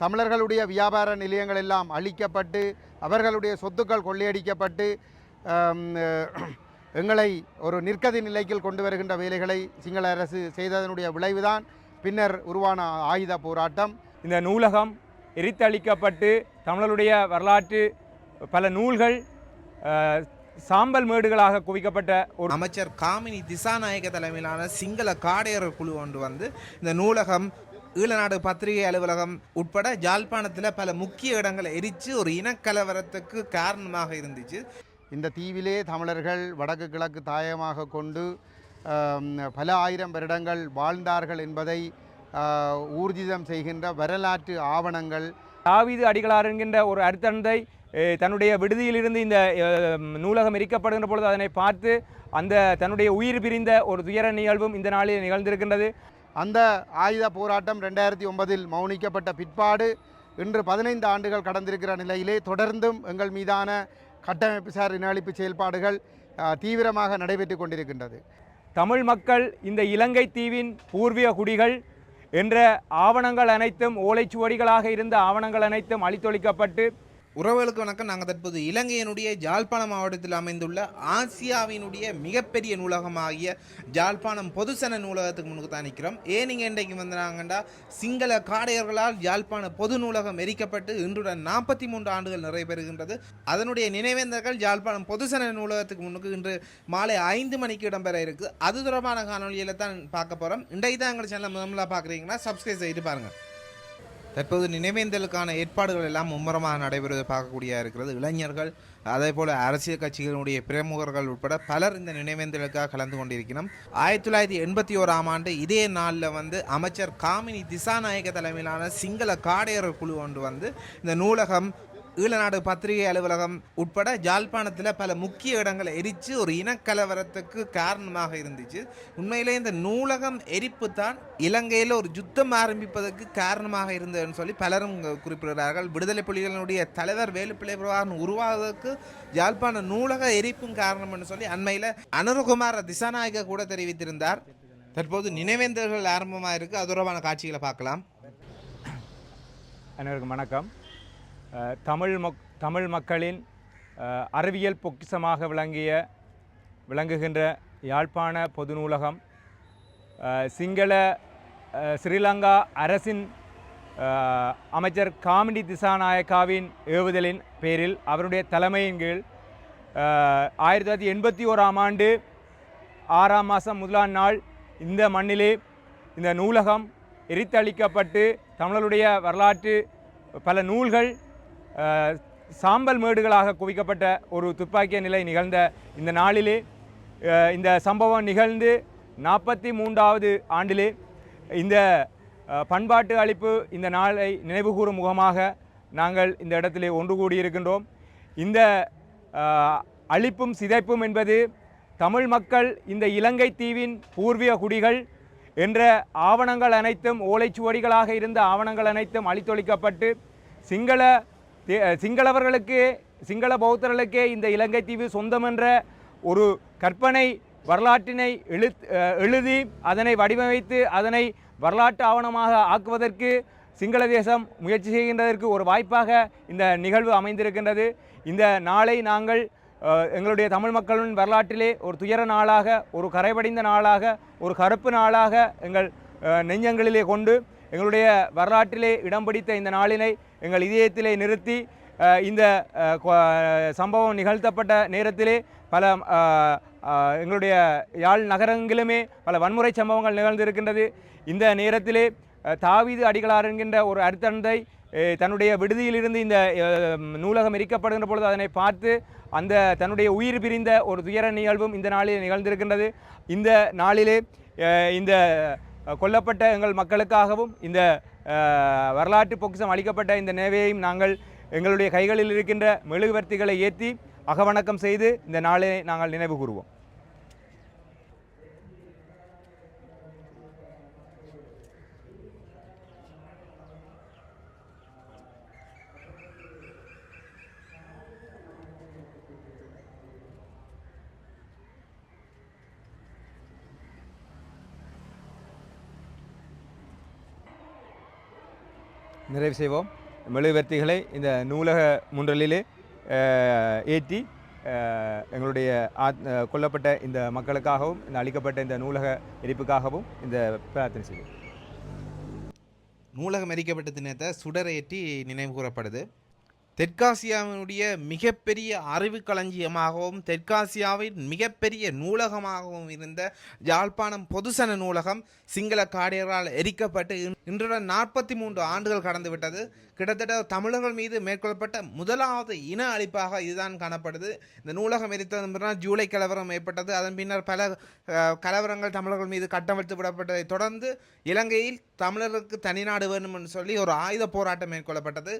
தமிழர்களுடைய வியாபார நிலையங்கள் எல்லாம் அழிக்கப்பட்டு அவர்களுடைய சொத்துக்கள் கொள்ளையடிக்கப்பட்டு எங்களை ஒரு நிற்கதி நிலைக்கு கொண்டு வருகின்ற வேலைகளை சிங்கள அரசு செய்ததனுடைய விளைவுதான் பின்னர் உருவான ஆயுத போராட்டம். இந்த நூலகம் எரித்தளிக்கப்பட்டு தமிழருடைய வரலாற்று பல நூல்கள் சாம்பல் மேடுகளாக குவிக்கப்பட்ட ஒரு அமைச்சர் காமினி திசாநாயக தலைமையிலான சிங்கள காடையர் குழு ஒன்று வந்து இந்த நூலகம் ஈழநாடு பத்திரிகை அலுவலகம் உட்பட ஜாழ்ப்பாணத்தில் பல முக்கிய இடங்களை எரித்து ஒரு இனக்கலவரத்துக்கு காரணமாக இருந்துச்சு. இந்த தீவிலே தமிழர்கள் வடக்கு கிழக்கு தாயமாக கொண்டு பல ஆயிரம் வருடங்கள் வாழ்ந்தார்கள் என்பதை ஊர்ஜிதம் செய்கின்ற வரலாற்று ஆவணங்கள். தாவீது அடிகளார் என்கின்ற ஒரு அருத்தந்தை தன்னுடைய விடுதியிலிருந்து இந்த நூலகம் எரிக்கப்படுகின்ற பொழுது அதனை பார்த்து அந்த தன்னுடைய உயிர் பிரிந்த ஒரு துயர நிகழ்வும் இந்த நாளில் நிகழ்ந்திருக்கின்றது. அந்த ஆயுத போராட்டம் ரெண்டாயிரத்தி ஒன்பதில் மௌனிக்கப்பட்ட பிற்பாடு இன்று பதினைந்து ஆண்டுகள் கடந்திருக்கிற நிலையிலே தொடர்ந்தும் எங்கள் மீதான கட்டமைப்பு சார் இனஅழிப்பு செயல்பாடுகள் தீவிரமாக நடைபெற்று கொண்டிருக்கின்றது. தமிழ் மக்கள் இந்த இலங்கை தீவின் பூர்வீக குடிகள் என்ற ஆவணங்கள் அனைத்தும் ஓலைச்சுவடிகளாக இருந்த ஆவணங்கள் அனைத்தும் அழித்தொழிக்கப்பட்டு உறவுகளுக்கு வணக்கம். நாங்கள் தற்போது இலங்கையினுடைய ஜாழ்ப்பாணம் மாவட்டத்தில் அமைந்துள்ள ஆசியாவினுடைய மிகப்பெரிய நூலகமாகிய ஜாழ்ப்பாணம் பொதுசன நூலகத்துக்கு முன்னுக்கு தான் நிற்கிறோம். ஏன் நீங்கள் இன்றைக்கு வந்தாங்கன்னா சிங்கள காடையர்களால் ஜாழ்ப்பாண பொது நூலகம் எரிக்கப்பட்டு இன்றுடன் நாற்பத்தி மூன்று ஆண்டுகள் நிறைவேறுகின்றது. அதனுடைய நினைவேந்தர்கள் ஜாழ்ப்பாணம் பொதுசன நூலகத்துக்கு முன்னுக்கு இன்று மாலை ஐந்து மணிக்கு இடம்பெற இருக்குது அது தொடர்பான காணொலியில் தான் பார்க்க போகிறோம் இன்றைக்கு தான் எங்கள் சேனல் முதல்ல பார்க்குறீங்கன்னா சப்ஸ்கிரைப் செய்து பாருங்கள் தற்போது நினைவேந்தலுக்கான ஏற்பாடுகள் எல்லாம் மும்முரமாக நடைபெறுவதை பார்க்கக்கூடிய இருக்கிறது. இளைஞர்கள் அதே போல அரசியல் கட்சிகளுடைய பிரமுகர்கள் உட்பட பலர் இந்த நினைவேந்தலுக்காக கலந்து கொண்டிருக்கிறோம். ஆயிரத்தி தொள்ளாயிரத்தி எண்பத்தி ஓராம் ஆண்டு இதே நாளில் வந்து அமைச்சர் காமினி திசாநாயக தலைமையிலான சிங்கள காடையர் குழு ஒன்று வந்து இந்த நூலகம் ஈழநாடு பத்திரிகை அலுவலகம் உட்பட ஜாழ்ப்பாணத்தில் பல முக்கிய இடங்களை எரித்து ஒரு இனக்கலவரத்துக்கு காரணமாக இருந்துச்சு. உண்மையிலே இந்த நூலகம் எரிப்பு தான் இலங்கையில் ஒரு யுத்தம் ஆரம்பிப்பதற்கு காரணமாக இருந்ததுன்னு சொல்லி பலரும் குறிப்பிடுகிறார்கள். விடுதலை புலிகளினுடைய தலைவர் வேலுப்பிள்ளை பிரபாகரன் உருவாவதற்கு ஜாழ்ப்பாண நூலக எரிப்பும் காரணம்னு சொல்லி அண்மையில் அனுரகுமார திசாநாயக கூட தெரிவித்திருந்தார். தற்போது நினைவேந்தல்கள் ஆரம்பமாக இருக்குது அது தொடர்பான காட்சிகளை பார்க்கலாம். அனைவருக்கும் வணக்கம். தமிழ் மக் தமிழ் மக்களின் அறிவியல் பொக்கிஷமாக விளங்கிய விளங்குகின்ற யாழ்ப்பாண பொது நூலகம் சிங்கள ஸ்ரீலங்கா அரசின் அமைச்சர் காமினி திசாநாயக்காவின் ஏவுதலின் பேரில் அவருடைய தலைமையின் கீழ் ஆயிரத்தி தொள்ளாயிரத்தி எண்பத்தி ஓராம் ஆண்டு ஆறாம் மாதம் முதலாம் நாள் இந்த மண்ணிலே இந்த நூலகம் எரித்தளிக்கப்பட்டு தமிழருடைய வரலாற்று பல நூல்கள் சாம்பல் மேடுகளாக குவிக்கப்பட்ட ஒரு துப்பாக்கிய நிலை நிகழ்ந்த இந்த நாளிலே இந்த சம்பவம் நிகழ்ந்து நாற்பத்தி மூன்றாவது ஆண்டிலே இந்த பண்பாட்டு அளிப்பு இந்த நாளை நினைவுகூரும் முகமாக நாங்கள் இந்த இடத்திலே ஒன்று கூடியிருக்கின்றோம். இந்த அழிப்பும் சிதைப்பும் என்பது தமிழ் மக்கள் இந்த இலங்கை தீவின் பூர்வீக குடிகள் என்ற ஆவணங்கள் அனைத்தும் ஓலைச்சுவடிகளாக இருந்த ஆவணங்கள் அனைத்தும் அழித்தொழிக்கப்பட்டு சிங்கள சிங்களவர்களுக்கு சிங்கள பௌத்தர்களுக்கே இந்த இலங்கை தீவு சொந்தம் என்ற ஒரு கற்பனை வரலாற்றினை எழு எழுதி அதனை வடிவமைத்து அதனை வரலாற்று ஆவணமாக ஆக்குவதற்கு சிங்கள தேசம் முயற்சி செய்கின்றதற்கு ஒரு வாய்ப்பாக இந்த நிகழ்வு அமைந்திருக்கின்றது. இந்த நாளை நாங்கள் எங்களுடைய தமிழ் மக்களின் வரலாற்றிலே ஒரு துயர நாளாக ஒரு கரைபடிந்த நாளாக ஒரு கருப்பு நாளாக எங்கள் நெஞ்சங்களிலே கொண்டு எங்களுடைய வரலாற்றிலே இடம் பிடித்த இந்த நாளினை எங்கள் இதயத்திலே நிறுத்தி இந்த சம்பவம் நிகழ்த்தப்பட்ட நேரத்திலே பல எங்களுடைய யாழ் நகரங்களிலுமே பல வன்முறை சம்பவங்கள் நிகழ்ந்திருக்கின்றது. இந்த நேரத்திலே தாவீது அடிகளார் என்கின்ற ஒரு அருத்தந்தை தன்னுடைய விடுதியிலிருந்து இந்த நூலகம் எரிக்கப்படுகின்ற பொழுது அதனை பார்த்து அந்த தன்னுடைய உயிர் பிரிந்த ஒரு துயர நிகழ்வும் இந்த நாளில் நிகழ்ந்திருக்கின்றது. இந்த நாளிலே இந்த கொல்லப்பட்ட எங்கள் மக்களுக்காகவும் இந்த வரலாற்று பொக்கிஷம் அளிக்கப்பட்ட இந்த நினைவையும் நாங்கள் எங்களுடைய கைகளில் இருக்கின்ற மெழுகுவர்த்திகளை ஏற்றி அகவணக்கம் செய்து இந்த நாளை நாங்கள் நினைவு கூறுவோம். நிறைவு செய்வோம். மெழுகுவர்த்திகளை இந்த நூலக முன்றலிலே ஏற்றி எங்களுடைய ஆத் கொல்லப்பட்ட இந்த மக்களுக்காகவும் இந்த அளிக்கப்பட்ட இந்த நூலக எரிப்புக்காகவும் இந்த பிரார்த்தனை செய்வோம். நூலகம் எரிக்கப்பட்ட தினத்தை சுடரேற்றி நினைவு கூறப்படுது. தெற்காசியாவினுடைய மிகப்பெரிய அறிவு களஞ்சியமாகவும் தெற்காசியாவின் மிகப்பெரிய நூலகமாகவும் இருந்த யாழ்ப்பாணம் பொதுசன நூலகம் சிங்கள காடியரால் எரிக்கப்பட்டு இன்- இன்றுடன் நாற்பத்தி மூன்று ஆண்டுகள் கடந்துவிட்டது. கிட்டத்தட்ட தமிழர்கள் மீது மேற்கொள்ளப்பட்ட முதலாவது இன அழிப்பாக இதுதான் காணப்படுது. இந்த நூலகம் எரித்ததன் பின்னர் ஜூலை கலவரம் ஏற்பட்டது. அதன் பின்னர் பல கலவரங்கள் தமிழர்கள் மீது கட்டமைத்து விடப்பட்டதை தொடர்ந்து இலங்கையில் தமிழருக்கு தனிநாடு வேண்டும் என்று சொல்லி ஒரு ஆயுத போராட்டம் மேற்கொள்ளப்பட்டது.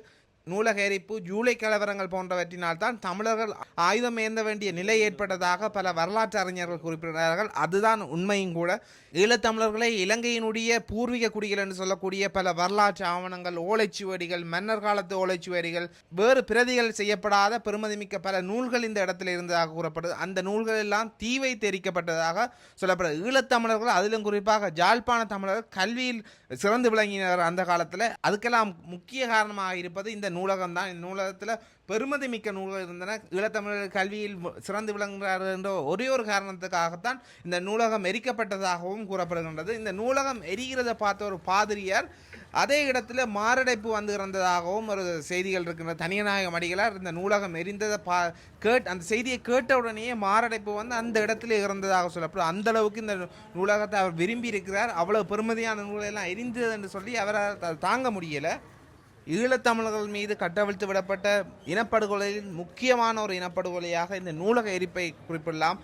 நூலக எரிப்பு ஜூலை கலவரங்கள் போன்றவற்றினால் தான் தமிழர்கள் ஆயுதம் ஏந்த வேண்டிய நிலை ஏற்பட்டதாக பல வரலாற்று அறிஞர்கள் குறிப்பிடுகிறார்கள். அதுதான் உண்மையும் கூட. ஈழத்தமிழர்களை இலங்கையினுடைய பூர்வீக குடிகள் என்று சொல்லக்கூடிய பல வரலாற்று ஆவணங்கள் ஓலைச்சுவடிகள் மன்னர் காலத்து ஓலைச்சுவடிகள் வேறு பிரதிகள் செய்யப்படாத பெருமதிமிக்க பல நூல்கள் இந்த இடத்தில் இருந்ததாக கூறப்படுது. அந்த நூல்கள் எல்லாம் தீ வைத்து எரிக்கப்பட்டதாக சொல்லப்படுது. ஈழத்தமிழர்கள் அதிலும் குறிப்பாக ஜாழ்ப்பாண தமிழர்கள் கல்வியில் சிறந்து விளங்கினர் அந்த காலத்தில். அதுக்கெல்லாம் முக்கிய காரணமாக இருப்பது இந்த நூலகம் தான் இந்த நூலகத்தில் பெருமதி மிக்க நூல்கள் இருந்தன. ஈழத்தமிழர் கல்வியில் சிறந்து விளங்குகிறார்கள் என்ற ஒரே ஒரு காரணத்துக்காகத்தான் இந்த நூலகம் எரிக்கப்பட்டதாகவும் கூறப்படுகின்றது. இந்த நூலகம் எரிகிறத பார்த்த ஒரு பாதிரியார் அதே இடத்துல மாரடைப்பு வந்து இறந்ததாகவும் ஒரு செய்திகள் இருக்கின்ற தனியநாயகம் அடிகளார் இந்த நூலகம் எரிந்ததை பா கேட் அந்த செய்தியை கேட்ட உடனேயே மாரடைப்பு வந்து அந்த இடத்துல இறந்ததாக சொல்லப்படும். அந்த அளவுக்கு இந்த நூலகத்தை அவர் விரும்பி இருக்கிறார் அவ்வளவு பெருமதியான நூலெல்லாம் எரிந்தது என்று சொல்லி அவரால் தாங்க முடியலை. ஈழத்தமிழர்கள் மீது கட்டவிழ்த்து விடப்பட்ட இனப்படுகொலையின் முக்கியமான ஒரு இனப்படுகொலையாக இந்த நூலக எரிப்பை குறிப்பிடலாம்.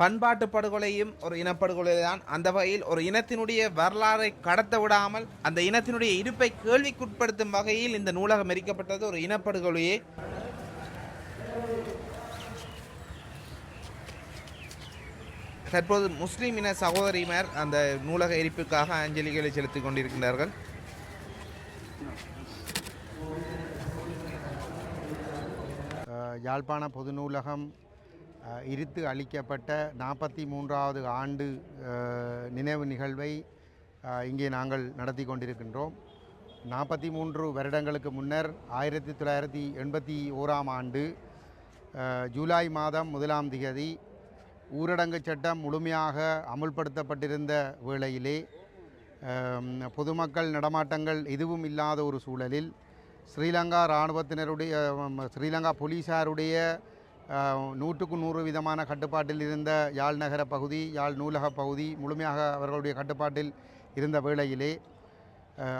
பண்பாட்டு படுகொலையும் ஒரு இனப்படுகொலை தான் அந்த வகையில் ஒரு இனத்தினுடைய வரலாறை கடத்த விடாமல் அந்த இனத்தினுடைய இருப்பை கேள்விக்குட்படுத்தும் வகையில் இந்த நூலகம் எரிக்கப்பட்டது ஒரு இனப்படுகொலையே. தற்போது முஸ்லீம் இன சகோதரியினர் அந்த நூலக எரிப்புக்காக அஞ்சலிகளை செலுத்திக் கொண்டிருக்கின்றார்கள். யாழ்ப்பாண பொது நூலகம் இருத்து இரித்து அளிக்கப்பட்ட நாற்பத்தி மூன்றாவது ஆண்டு நினைவு நிகழ்வை இங்கே நாங்கள் நடத்தி கொண்டிருக்கின்றோம். நாற்பத்தி மூன்று வருடங்களுக்கு முன்னர் ஆயிரத்தி தொள்ளாயிரத்தி எண்பத்தி ஓராம் ஆண்டு ஜூலை மாதம் முதலாம் திகதி ஊரடங்கு சட்டம் முழுமையாக அமுல்படுத்தப்பட்டிருந்த வேளையிலே பொதுமக்கள் நடமாட்டங்கள் எதுவும் இல்லாத ஒரு சூழலில் ஸ்ரீலங்கா இராணுவத்தினருடைய ஸ்ரீலங்கா போலீஸாருடைய நூற்றுக்கு நூறு விதமான கட்டுப்பாட்டில் இருந்த யாழ் நகர பகுதி யாழ் நூலக பகுதி முழுமையாக அவர்களுடைய கட்டுப்பாட்டில் இருந்த வேளையிலே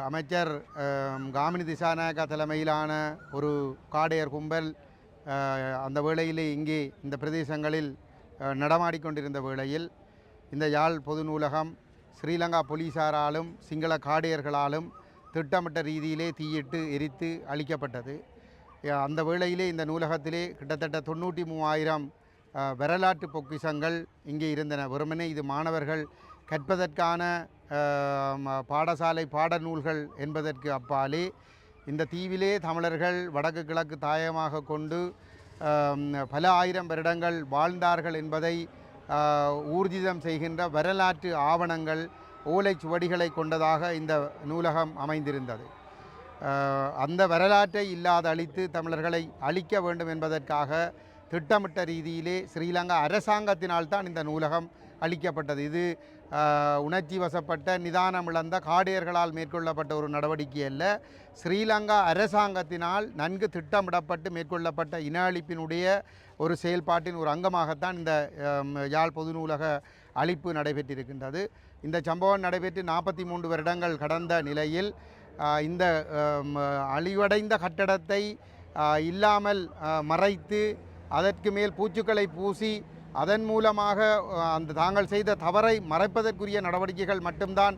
அமைச்சர் காமினி திசாநாயக்கா தலைமையிலான ஒரு காடையர் கும்பல் அந்த வேளையிலே இங்கே இந்த பிரதேசங்களில் நடமாடிக்கொண்டிருந்த வேளையில் இந்த யாழ் பொது நூலகம் ஸ்ரீலங்கா போலீஸாராலும் சிங்கள காடையர்களாலும் திட்டமிட்ட ரீதியிலே தீயிட்டு எரித்து அழிக்கப்பட்டது. அந்த வேளையிலே இந்த நூலகத்திலே கிட்டத்தட்ட தொண்ணூற்றி மூவாயிரம் வரலாற்று பொக்கிஷங்கள் இங்கே இருந்தன. வெறுமனே இது மாணவர்கள் கற்பதற்கான பாடசாலை பாட பாடசாலை பாடநூல்கள் என்பதற்கு அப்பாலே இந்த தீவிலே தமிழர்கள் வடக்கு கிழக்கு தாயமாக கொண்டு பல ஆயிரம் வருடங்கள் வாழ்ந்தார்கள் என்பதை ஊர்ஜிதம் செய்கின்ற வரலாற்று ஆவணங்கள் ஓலைச்சுவடிகளை கொண்டதாக இந்த நூலகம் அமைந்திருந்தது. அந்த வரலாற்றை இல்லாத அழித்து தமிழர்களை அழிக்க வேண்டும் என்பதற்காக திட்டமிட்ட ரீதியிலே ஸ்ரீலங்கா அரசாங்கத்தினால் தான் இந்த நூலகம் அளிக்கப்பட்டது இது உணர்ச்சி வசப்பட்ட நிதானம் இழந்த காடையர்களால் மேற்கொள்ளப்பட்ட ஒரு நடவடிக்கை அல்ல. ஸ்ரீலங்கா அரசாங்கத்தினால் நன்கு திட்டமிடப்பட்டு மேற்கொள்ளப்பட்ட இன அழிப்பினுடைய ஒரு செயல்பாட்டின் ஒரு அங்கமாகத்தான் இந்த யாழ் பொது நூலக அழிப்பு நடைபெற்றிருக்கின்றது. இந்த சம்பவம் நடைபெற்று நாற்பத்தி மூன்று வருடங்கள் கடந்த நிலையில் இந்த அழிவடைந்த கட்டடத்தை இல்லாமல் மறைத்து அதற்கு மேல் பூச்சுக்களை பூசி அதன் மூலமாக அந்த தாங்கள் செய்த தவறை மறைப்பதற்குரிய நடவடிக்கைகள் மட்டும்தான்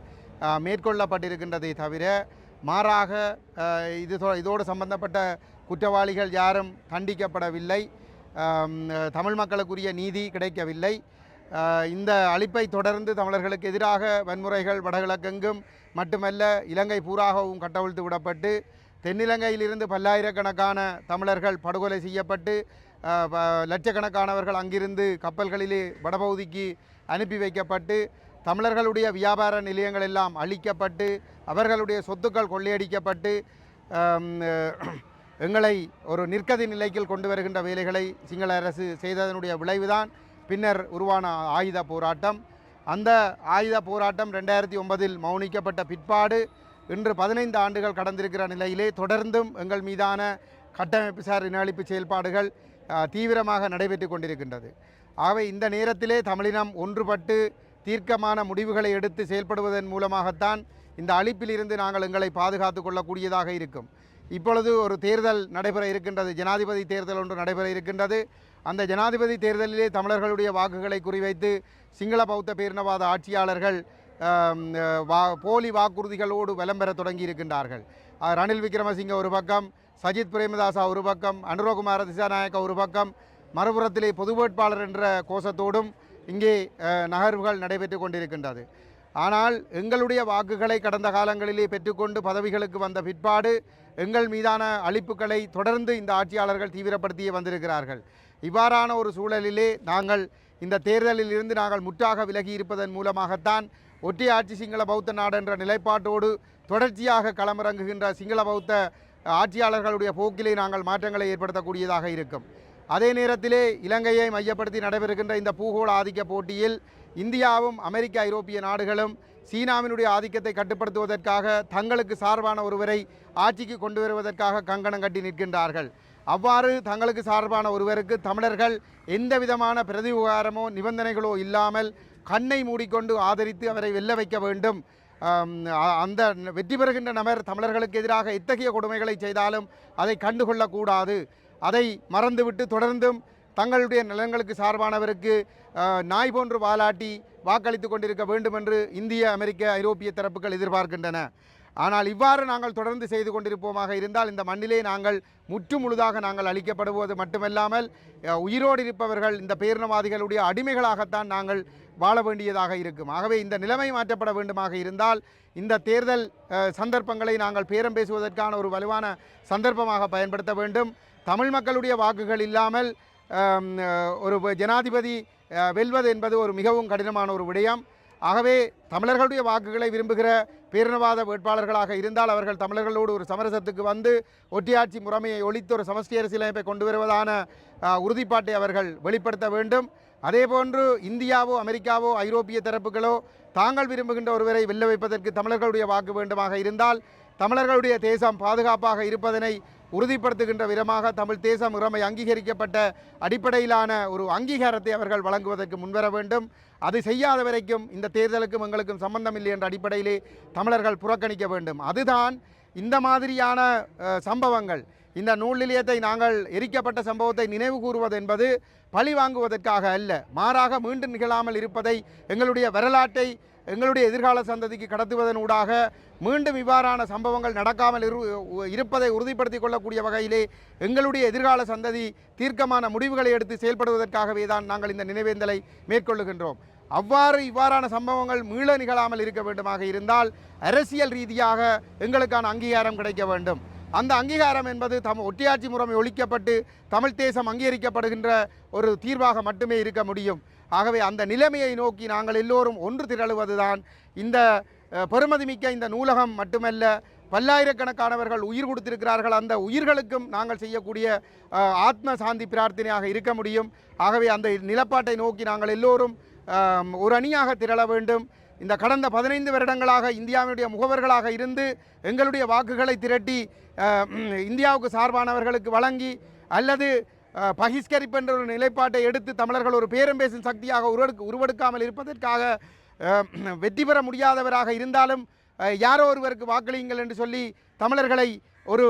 மேற்கொள்ளப்பட்டிருக்கின்றதை தவிர மாறாக இது இதோடு சம்பந்தப்பட்ட குற்றவாளிகள் யாரும் தண்டிக்கப்படவில்லை. தமிழ் மக்களுக்குரிய நீதி கிடைக்கவில்லை. இந்த அழிப்பை தொடர்ந்து தமிழர்களுக்கு எதிராக வன்முறைகள் வடகிழக்கெங்கும் மட்டுமல்ல இலங்கை பூராகவும் கட்டவிழ்த்து விடப்பட்டு தென்னிலங்கையிலிருந்து பல்லாயிரக்கணக்கான தமிழர்கள் படுகொலை செய்யப்பட்டு லட்சக்கணக்கானவர்கள் அங்கிருந்து கப்பல்களிலே வடபகுதிக்கு அனுப்பி வைக்கப்பட்டு தமிழர்களுடைய வியாபார நிலையங்கள் எல்லாம் அழிக்கப்பட்டு அவர்களுடைய சொத்துக்கள் கொள்ளையடிக்கப்பட்டு எங்களை ஒரு நிற்கதி நிலைக்கு கொண்டு வருகின்ற வேலைகளை சிங்கள அரசு செய்ததனுடைய விளைவுதான் பின்னர் உருவான ஆயுத போராட்டம். அந்த ஆயுத போராட்டம் ரெண்டாயிரத்தி ஒன்பதில் மௌனிக்கப்பட்ட பிற்பாடு இன்று பதினைந்து ஆண்டுகள் கடந்திருக்கிற நிலையிலே தொடர்ந்தும் எங்கள் மீதான கட்டமைப்பு சார் இனஅழிப்பு செயல்பாடுகள் தீவிரமாக நடைபெற்று கொண்டிருக்கின்றது. ஆகவே இந்த நேரத்திலே தமிழினம் ஒன்றுபட்டு தீர்க்கமான முடிவுகளை எடுத்து செயல்படுவதன் மூலமாகத்தான் இந்த அழிப்பிலிருந்து நாங்கள் எங்களை பாதுகாத்து கொள்ளக்கூடியதாக இருக்கும். இப்பொழுது ஒரு தேர்தல் நடைபெற இருக்கின்றது. ஜனாதிபதி தேர்தல் ஒன்று நடைபெற இருக்கின்றது. அந்த ஜனாதிபதி தேர்தலிலே தமிழர்களுடைய வாக்குகளை குறிவைத்து சிங்கள பௌத்த பேரினவாத ஆட்சியாளர்கள் வா போலி வாக்குறுதிகளோடு விளம்பர பெற தொடங்கி இருக்கின்றார்கள். ரணில் விக்ரமசிங்க ஒரு பக்கம் சஜித் பிரேமதாசா ஒரு பக்கம் அனுரகுமார திசாநாயக்க ஒரு பக்கம் மறுபுறத்திலே பொது வேட்பாளர் என்ற கோஷத்தோடும் இங்கே நகர்வுகள் நடைபெற்று கொண்டிருக்கின்றது. ஆனால் எங்களுடைய வாக்குகளை கடந்த காலங்களிலே பெற்றுக்கொண்டு பதவிகளுக்கு வந்த பிற்பாடு எங்கள் மீதான அளிப்புகளை தொடர்ந்து இந்த ஆட்சியாளர்கள் தீவிரப்படுத்தியே வந்திருக்கிறார்கள். இவ்வாறான ஒரு சூழலிலே நாங்கள் இந்த தேர்தலில் இருந்து நாங்கள் முற்றாக விலகி இருப்பதன் மூலமாகத்தான் ஒற்றை ஆட்சி சிங்கள பௌத்த நாடு என்ற நிலைப்பாட்டோடு தொடர்ச்சியாக களமிறங்குகின்ற சிங்கள பௌத்த ஆட்சியாளர்களுடைய போக்கிலே நாங்கள் மாற்றங்களை ஏற்படுத்தக்கூடியதாக இருக்கும். அதே நேரத்திலே இலங்கையை மையப்படுத்தி நடைபெறுகின்ற இந்த பூகோள ஆதிக்க போட்டியில் இந்தியாவும் அமெரிக்க ஐரோப்பிய நாடுகளும் சீனாவினுடைய ஆதிக்கத்தை கட்டுப்படுத்துவதற்காக தங்களுக்கு சார்பான ஒருவரை ஆட்சிக்கு கொண்டு வருவதற்காக கங்கணம் கட்டி நிற்கின்றார்கள். அவ்வாறு தங்களுக்கு சார்பான ஒருவருக்கு தமிழர்கள் எந்த விதமான பிரதி உகாரமோ நிபந்தனைகளோ இல்லாமல் கண்ணை மூடிக்கொண்டு ஆதரித்து அவரை வெல்ல வைக்க வேண்டும். அந்த வெற்றி பெறுகின்ற நபர் தமிழர்களுக்கு எதிராக எத்தகைய கொடுமைகளை செய்தாலும் அதை கண்டுகொள்ளக்கூடாது. அதை மறந்துவிட்டு தொடர்ந்தும் தங்களுடைய நலன்களுக்கு சார்பானவருக்கு நாய் போன்று வாலாட்டி வாக்களித்து கொண்டிருக்க வேண்டும் என்று இந்திய அமெரிக்க ஐரோப்பிய தரப்புகள் எதிர்பார்க்கின்றன. ஆனால் இவ்வாறு நாங்கள் தொடர்ந்து செய்து கொண்டிருப்போமாக இருந்தால் இந்த மண்ணிலே நாங்கள் முற்று முழுதாக நாங்கள் அளிக்கப்படுவது மட்டுமல்லாமல் உயிரோடு இருப்பவர்கள் இந்த பேரினவாதிகளுடைய அடிமைகளாகத்தான் நாங்கள் வாழ வேண்டியதாக இருக்கும். ஆகவே இந்த நிலைமை மாற்றப்பட வேண்டுமாக இருந்தால் இந்த தேர்தல் சந்தர்ப்பங்களை நாங்கள் பேரம் பேசுவதற்கான ஒரு வலுவான சந்தர்ப்பமாக பயன்படுத்த வேண்டும். தமிழ் மக்களுடைய வாக்குகள் இல்லாமல் ஒரு ஜனாதிபதி வெல்வது என்பது ஒரு மிகவும் கடினமான ஒரு விடயம். ஆகவே தமிழர்களுடைய வாக்குகளை விரும்புகிற பேரினவாத வேட்பாளர்களாக இருந்தால் அவர்கள் தமிழர்களோடு ஒரு சமரசத்துக்கு வந்து ஒட்டியாட்சி முறைமையை ஒழித்து ஒரு சமஷ்டி அரசியலமைப்பை கொண்டு வருவதான உறுதிப்பாட்டை அவர்கள் வெளிப்படுத்த வேண்டும். அதேபோன்று இந்தியாவோ அமெரிக்காவோ ஐரோப்பிய தரப்புகளோ தாங்கள் விரும்புகின்ற ஒருவரை வெல்ல வைப்பதற்கு தமிழர்களுடைய வாக்கு வேண்டுமாக இருந்தால் தமிழர்களுடைய தேசம் பாதுகாப்பாக இருப்பதனை உறுதிப்படுத்துகின்ற விதமாக தமிழ் தேசம் உரிமை அங்கீகரிக்கப்பட்ட அடிப்படையிலான ஒரு அங்கீகாரத்தை அவர்கள் வழங்குவதற்கு முன்வர வேண்டும். அது செய்யாத வரைக்கும் இந்த தேர்தலுக்கும் எங்களுக்கும் சம்பந்தம் இல்லை என்ற அடிப்படையிலே தமிழர்கள் புறக்கணிக்க வேண்டும். அதுதான் இந்த மாதிரியான சம்பவங்கள். இந்த நூல் நிலையத்தை நாங்கள் எரிக்கப்பட்ட சம்பவத்தை நினைவு கூறுவது என்பது பழி வாங்குவதற்காக அல்ல. மாறாக மீண்டும் நிகழாமல் இருப்பதை எங்களுடைய வரலாற்றை எங்களுடைய எதிர்கால சந்ததிக்கு கடத்துவதன் ஊடாக மீண்டும் இவ்வாறான சம்பவங்கள் நடக்காமல் இரு இருப்பதை உறுதிப்படுத்திக் கொள்ளக்கூடிய வகையிலே எங்களுடைய எதிர்கால சந்ததி தீர்க்கமான முடிவுகளை எடுத்து செயல்படுவதற்காகவே தான் நாங்கள் இந்த நினைவேந்தலை மேற்கொள்ளுகின்றோம். அவ்வாறு இவ்வாறான சம்பவங்கள் மீள நிகழாமல் இருக்க வேண்டுமாக இருந்தால் அரசியல் ரீதியாக எங்களுக்கான அங்கீகாரம் கிடைக்க வேண்டும். அந்த அங்கீகாரம் என்பது தம் ஒட்டியாட்சி முறைமை ஒழிக்கப்பட்டு தமிழ் தேசம் அங்கீகரிக்கப்படுகின்ற ஒரு தீர்வாக மட்டுமே இருக்க முடியும். ஆகவே அந்த நிலைமையை நோக்கி நாங்கள் எல்லோரும் ஒன்று திரளுவதுதான் இந்த பெருமதிமிக்க இந்த நூலகம் மட்டுமல்ல பல்லாயிரக்கணக்கானவர்கள் உயிர் கொடுத்திருக்கிறார்கள். அந்த உயிர்களுக்கும் நாங்கள் செய்யக்கூடிய ஆத்ம சாந்தி பிரார்த்தனையாக இருக்க முடியும். ஆகவே அந்த நிலப்பாட்டை நோக்கி நாங்கள் எல்லோரும் ஒரு அணியாக திரள வேண்டும். இந்த கடந்த பதினைந்து வருடங்களாக இந்தியாவினுடைய முகவர்களாக இருந்து எங்களுடைய வாக்குகளை திரட்டி இந்தியாவுக்கு சார்பானவர்களுக்கு வழங்கி அல்லது பகிஷ்கரிப்பு என்ற ஒரு நிலைப்பாட்டை எடுத்து தமிழர்கள் ஒரு பேரம் பேசும் சக்தியாக உருவெடுக்க உருவெடுக்காமல் இருப்பதற்காக வெற்றி பெற முடியாதவராக இருந்தாலும் யாரோ ஒருவருக்கு வாக்களியுங்கள் என்று சொல்லி தமிழர்களை ஒரு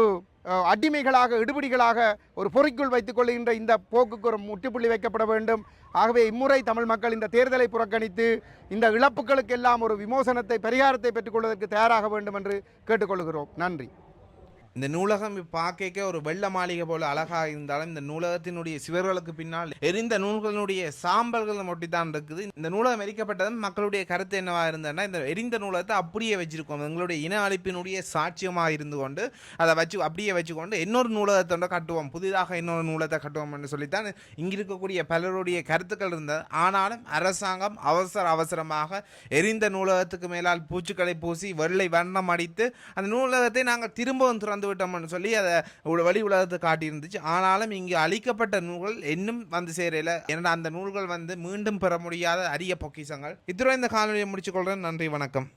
அடிமைகளாக இடுபிடிகளாக ஒரு பொறிக்குள் வைத்துக் கொள்கின்ற இந்த போக்குக்கு ஒரு முற்றுப்புள்ளி வைக்கப்பட வேண்டும். ஆகவே இம்முறை தமிழ் மக்கள் இந்த தேர்தலை புறக்கணித்து இந்த இழப்புகளுக்கெல்லாம் ஒரு விமோசனத்தை பரிகாரத்தை பெற்றுக்கொள்வதற்கு தயாராக வேண்டும் என்று கேட்டுக்கொள்கிறோம். நன்றி. இந்த நூலகம் பார்க்க ஒரு வெள்ள மாளிகை போல அழகாக இருந்தாலும் இந்த நூலகத்தினுடைய சிவர்களுக்கு பின்னால் எரிந்த நூல்களுடைய சாம்பல்கள் ஒட்டித்தான் இருக்குது. இந்த நூலகம் எரிக்கப்பட்டதும் மக்களுடைய கருத்து என்னவா இருந்ததுன்னா இந்த எரிந்த நூலகத்தை அப்படியே வச்சிருக்கோம். எங்களுடைய இன அழிப்பினுடைய சாட்சியமாக இருந்து கொண்டு அதை வச்சு அப்படியே வச்சுக்கொண்டு இன்னொரு நூலகத்தோட கட்டுவோம். புதிதாக இன்னொரு நூலகத்தை கட்டுவோம்னு சொல்லித்தான் இங்கே இருக்கக்கூடிய பலருடைய கருத்துக்கள் இருந்தது. ஆனாலும் அரசாங்கம் அவசர அவசரமாக எரிந்த நூலகத்துக்கு மேலால் பூச்சுக்களை பூசி வெள்ளை வண்ணம் அடித்து அந்த நூலகத்தை நாங்கள் திரும்பவும் திறந்து வந்து விட்டோம்னு சொல்லி அதை வழி உலகத்தை காட்டியிருந்துச்சு. ஆனாலும் இங்கு அழிக்கப்பட்ட நூல்கள் இன்னும் வந்து சேரல. ஏன்னா அந்த நூல்கள் வந்து மீண்டும் பெற முடியாத அரிய பொக்கிஷங்கள். இத்துடன் இந்த காணொலியை முடிச்சுக்கொள்கிறேன் நன்றி வணக்கம்.